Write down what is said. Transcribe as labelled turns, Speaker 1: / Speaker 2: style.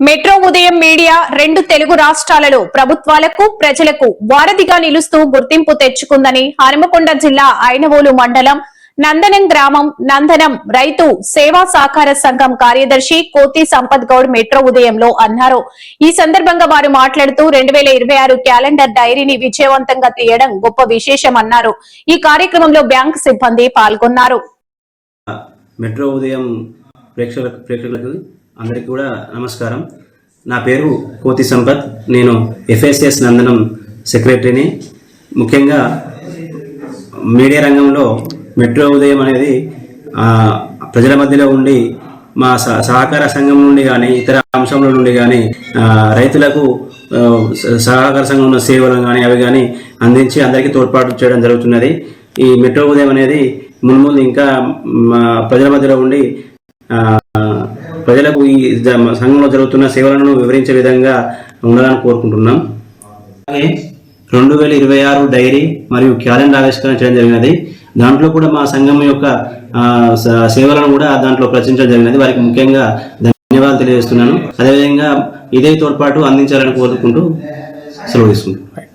Speaker 1: Metro ఉదయం media రెండు తెలుగు రాష్ట్రాలలో ప్రభుత్వాలకు ప్రజలకు వారధిగా నిలుస్తూ గుర్తింపు తెచ్చుకుందని హనుమకొండ జిల్లా ఐనవోలు మండలం నందనం గ్రామం నందనం రైతు సేవా సహకార సంఘం కార్యదర్శి కోతి సంపత్ గౌడ్ మెట్రో ఉదయంలో అన్నారు. ఈ సందర్భంగా వారు మాట్లాడుతూ రెండు వేల ఇరవై ఆరు క్యాలెండర్ డైరీని విజయవంతంగా తీయడం గొప్ప విశేషమన్నారు ఈ కార్యక్రమంలో బ్యాంక్ సిబ్బంది పాల్గొన్నారు.
Speaker 2: మెట్రో ఉదయం ప్రేక్షకులకు అందరికీ కూడా నమస్కారం. నా పేరు కోతి సంపత్. నేను ఎఫ్ఎస్ఎస్ నందనం సెక్రటరీని. ముఖ్యంగా మీడియా రంగంలో మెట్రో ఉదయం అనేది ప్రజల మధ్యలో ఉండి మా సహకార సంఘం నుండి కానీ ఇతర అంశంలో నుండి కానీ రైతులకు స- సహకార సంఘంలో సేవలు కానీ అవి కానీ అందించి అందరికీ తోడ్పాటు చేయడం జరుగుతున్నది. ఈ మెట్రో ఉదయం అనేది మున్ముందు ఇంకా మా ప్రజల మధ్యలో ఉండి ప్రజలకు ఈ సంఘంలో జరుగుతున్న సేవలను వివరించే విధంగా ఉండాలని కోరుకుంటున్నాం. అలాగే రెండు వేల ఇరవై ఆరు డైరీ మరియు క్యాలెండర్ ఆవిష్కరణ చేయడం జరిగినది. దాంట్లో కూడా మా సంఘం యొక్క సేవలను కూడా దాంట్లో ప్రచురించడం జరిగినది. వారికి ముఖ్యంగా ధన్యవాదాలు తెలియజేస్తున్నాను. అదేవిధంగా ఇదే తోడ్పాటు అందించాలని కోరుకుంటూ సెలవు తీసుకుంటాను